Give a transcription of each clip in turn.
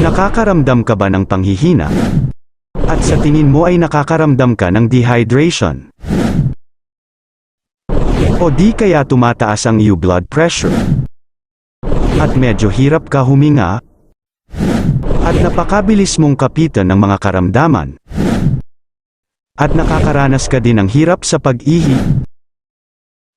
Nakakaramdam ka ba ng panghihina? At sa tingin mo ay nakakaramdam ka ng dehydration? O di kaya tumataas ang iyong blood pressure? At medyo hirap ka huminga? At napakabilis mong kapitan ng mga karamdaman? At nakakaranas ka din ng hirap sa pag-ihi?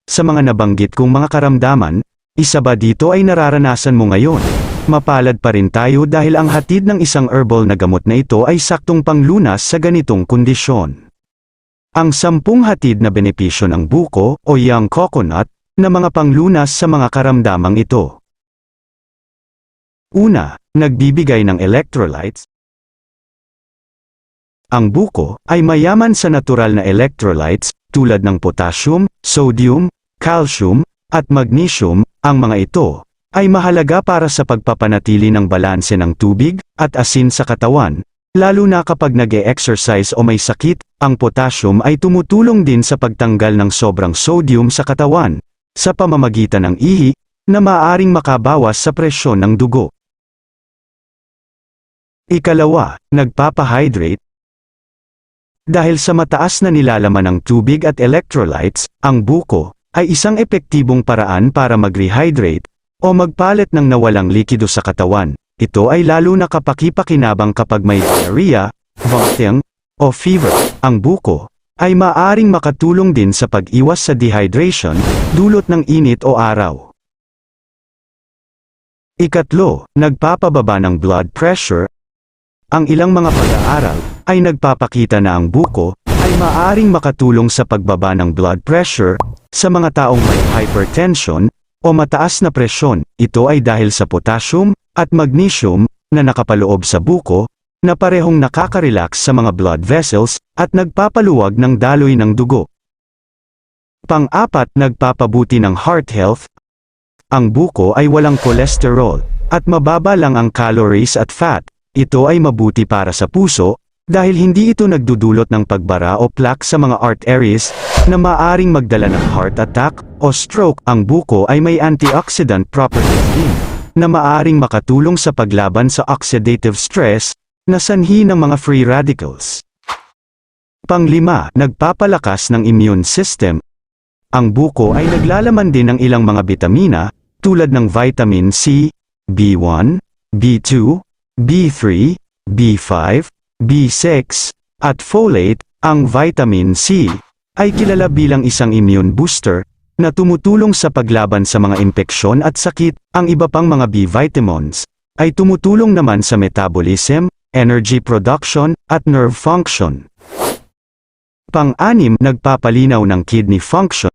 Sa mga nabanggit kong mga karamdaman, isa ba dito ay nararanasan mo ngayon? Mapalad pa rin tayo dahil ang hatid ng isang herbal na gamot na ito ay saktong panglunas sa ganitong kondisyon. Ang sampung hatid na benepisyo ng buko o young coconut na mga panglunas sa mga karamdamang ito. Una, nagbibigay ng electrolytes. Ang buko ay mayaman sa natural na electrolytes tulad ng potassium, sodium, calcium, at magnesium. Ang mga ito ay mahalaga para sa pagpapanatili ng balanse ng tubig at asin sa katawan, lalo na kapag nag-e-exercise o may sakit. Ang potassium ay tumutulong din sa pagtanggal ng sobrang sodium sa katawan, sa pamamagitan ng ihi, na maaaring makabawas sa presyon ng dugo. Ikalawa, nagpapahydrate. Dahil sa mataas na nilalaman ng tubig at electrolytes, ang buko ay isang epektibong paraan para mag-rehydrate o magpalit ng nawalang likido sa katawan. Ito ay lalo na kapakipakinabang kapag may diarrhea, vomiting, o fever. Ang buko ay maaring makatulong din sa pag-iwas sa dehydration dulot ng init o araw. Ikatlo, nagpapababa ng blood pressure. Ang ilang mga pag-aaral ay nagpapakita na ang buko ay maaring makatulong sa pagbaba ng blood pressure sa mga taong may hypertension o mataas na presyon. Ito ay dahil sa potassium at magnesium na nakapaloob sa buko na parehong nakaka-relax sa mga blood vessels at nagpapaluwag ng daloy ng dugo. Pang-apat, nagpapabuti ng heart health. Ang buko ay walang kolesterol at mababa lang ang calories at fat. Ito ay mabuti para sa puso dahil hindi ito nagdudulot ng pagbara o plaque sa mga arteries na maaring magdala ng heart attack o stroke. Ang buko ay may antioxidant properties na maaring makatulong sa paglaban sa oxidative stress na sanhi ng mga free radicals. Panglima, nagpapalakas ng immune system. Ang buko ay naglalaman din ng ilang mga bitamina tulad ng vitamin C, B1, B2, B3, B5, B6, at folate, ang vitamin C, ay kilala bilang isang immune booster, na tumutulong sa paglaban sa mga impeksyon at sakit, ang iba pang mga B vitamins, ay tumutulong naman sa metabolism, energy production, at nerve function. Pang-anim, nagpapalinaw ng kidney function.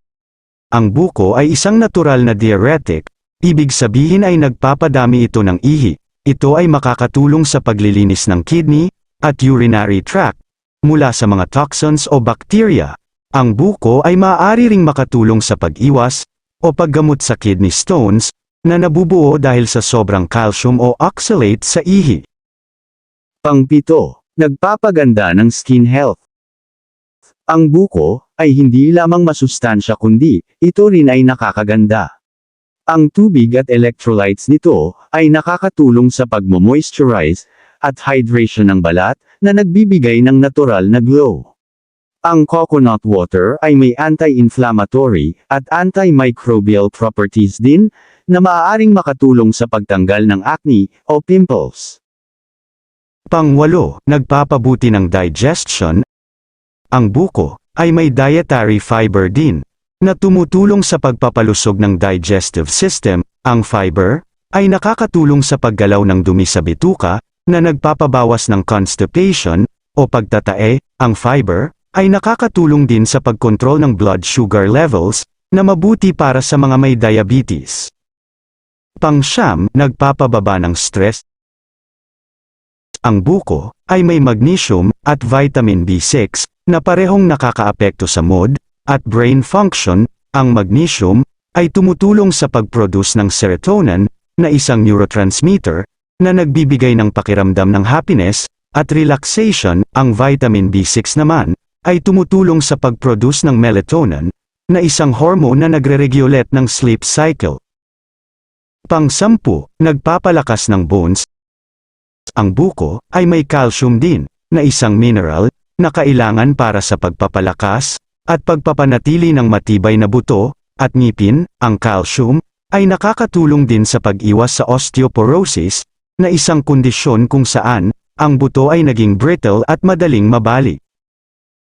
Ang buko ay isang natural na diuretic, ibig sabihin ay nagpapadami ito ng ihi, ito ay makakatulong sa paglilinis ng kidney at urinary tract mula sa mga toxins o bacteria. Ang buko ay maaari ring makatulong sa pag-iwas o paggamot sa kidney stones na nabubuo dahil sa sobrang calcium o oxalate sa ihi. Pangpito, nagpapaganda ng skin health. Ang buko ay hindi lamang masustansya kundi ito rin ay nakakaganda. Ang tubig at electrolytes nito ay nakakatulong sa pagmo-moisturize at hydration ng balat na nagbibigay ng natural na glow. Ang coconut water ay may anti-inflammatory at antimicrobial properties din na maaaring makatulong sa pagtanggal ng acne o pimples. Pangwalo, nagpapabuti ng digestion. Ang buko ay may dietary fiber din na tumutulong sa pagpapalusog ng digestive system. Ang fiber ay nakakatulong sa paggalaw ng dumi sa bituka na nagpapabawas ng constipation o pagtatae. Ang fiber ay nakakatulong din sa pagkontrol ng blood sugar levels na mabuti para sa mga may diabetes. Pangsyam, nagpapababa ng stress. Ang buko ay may magnesium at vitamin B6 na parehong nakakaapekto sa mood at brain function. Ang magnesium ay tumutulong sa pag-produce ng serotonin na isang neurotransmitter na nagbibigay ng pakiramdam ng happiness, at relaxation, ang vitamin B6 naman, ay tumutulong sa pag-produce ng melatonin, na isang hormone na nagre-regulate ng sleep cycle. Pangsampu, nagpapalakas ng bones. Ang buko ay may calcium din, na isang mineral, na kailangan para sa pagpapalakas, at pagpapanatili ng matibay na buto, at ngipin, ang calcium, ay nakakatulong din sa pag-iwas sa osteoporosis, na isang kondisyon kung saan, ang buto ay naging brittle at madaling mabali.